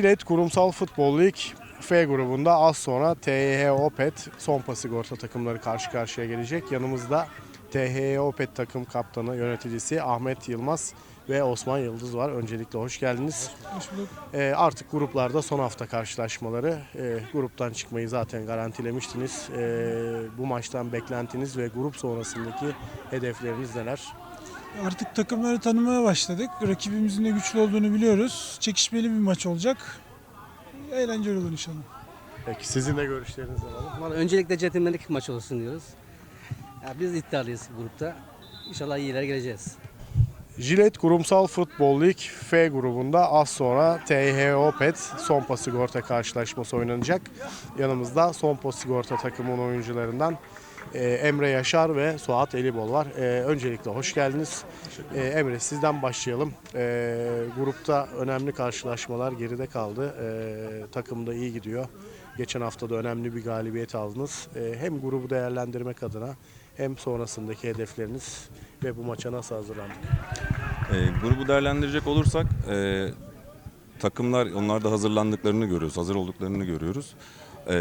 Jilet Kurumsal Futbol Lig F grubunda az sonra THH Opet Sompa Sigorta takımları karşı karşıya gelecek. Yanımızda THH Opet takım kaptanı, yöneticisi Ahmet Yılmaz ve Osman Yıldız var. Öncelikle hoş geldiniz. Hoş bulduk. Ee, artık gruplarda son hafta karşılaşmaları. Ee, gruptan çıkmayı zaten garantilemiştiniz. Ee, bu maçtan beklentiniz ve grup sonrasındaki hedefleriniz neler? Artık takımları tanımaya başladık. Rakibimizin de güçlü olduğunu biliyoruz. Çekişmeli bir maç olacak. Eğlenceli olur inşallah. Peki sizin de görüşlerinizi alalım. Vallahi öncelikle centilmenlik maç olsun diyoruz. Ya biz iddialıyız grupta. İnşallah iyi yerlere geleceğiz. Jilet Kurumsal Futbol Lig F grubunda az sonra TH Opet Sompa Sigorta karşılaşması oynanacak. Yanımızda Sompa Sigorta takımının oyuncularından e, Emre Yaşar ve Suat Elibol var. E, öncelikle hoş geldiniz. E, Emre sizden başlayalım. Grupta önemli karşılaşmalar geride kaldı. Takım da iyi gidiyor. Geçen hafta da önemli bir galibiyet aldınız. Hem grubu değerlendirmek adına hem sonrasındaki hedefleriniz ve bu maça nasıl hazırlandık? E, grubu değerlendirecek olursak e, takımlar onlar da hazırlandıklarını görüyoruz, hazır olduklarını görüyoruz. E,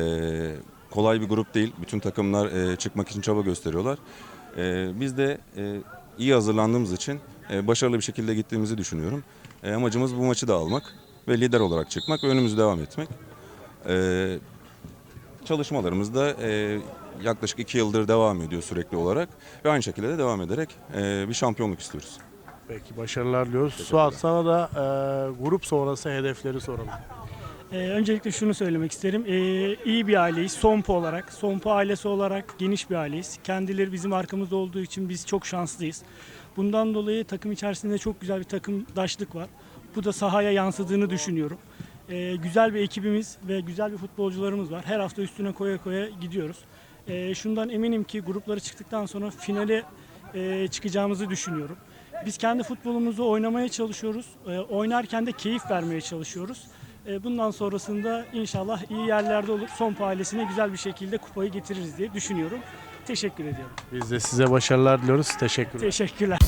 kolay bir grup değil. Bütün takımlar e, çıkmak için çaba gösteriyorlar. E, biz de e, iyi hazırlandığımız için e, başarılı bir şekilde gittiğimizi düşünüyorum. E, amacımız bu maçı da almak ve lider olarak çıkmak ve önümüzü devam etmek. E, çalışmalarımız da e, yaklaşık iki yıldır devam ediyor sürekli olarak ve aynı şekilde de devam ederek e, bir şampiyonluk istiyoruz. Peki başarılar diliyoruz. Suat sana da e, grup sonrası hedefleri soralım. Ee, öncelikle şunu söylemek isterim. Ee, iyi bir aileyiz. Sompo olarak, Sompo ailesi olarak geniş bir aileyiz. Kendileri bizim arkamızda olduğu için biz çok şanslıyız. Bundan dolayı takım içerisinde çok güzel bir takımdaşlık var. Bu da sahaya yansıdığını düşünüyorum. Ee, güzel bir ekibimiz ve güzel bir futbolcularımız var. Her hafta üstüne koya koya gidiyoruz. Ee, şundan eminim ki grupları çıktıktan sonra finale e, çıkacağımızı düşünüyorum. Biz kendi futbolumuzu oynamaya çalışıyoruz. Ee, oynarken de keyif vermeye çalışıyoruz. Ee, bundan sonrasında inşallah iyi yerlerde olur. Son ailesine güzel bir şekilde kupayı getiririz diye düşünüyorum. Teşekkür ediyorum. Biz de size başarılar diliyoruz. Teşekkürler. Teşekkürler.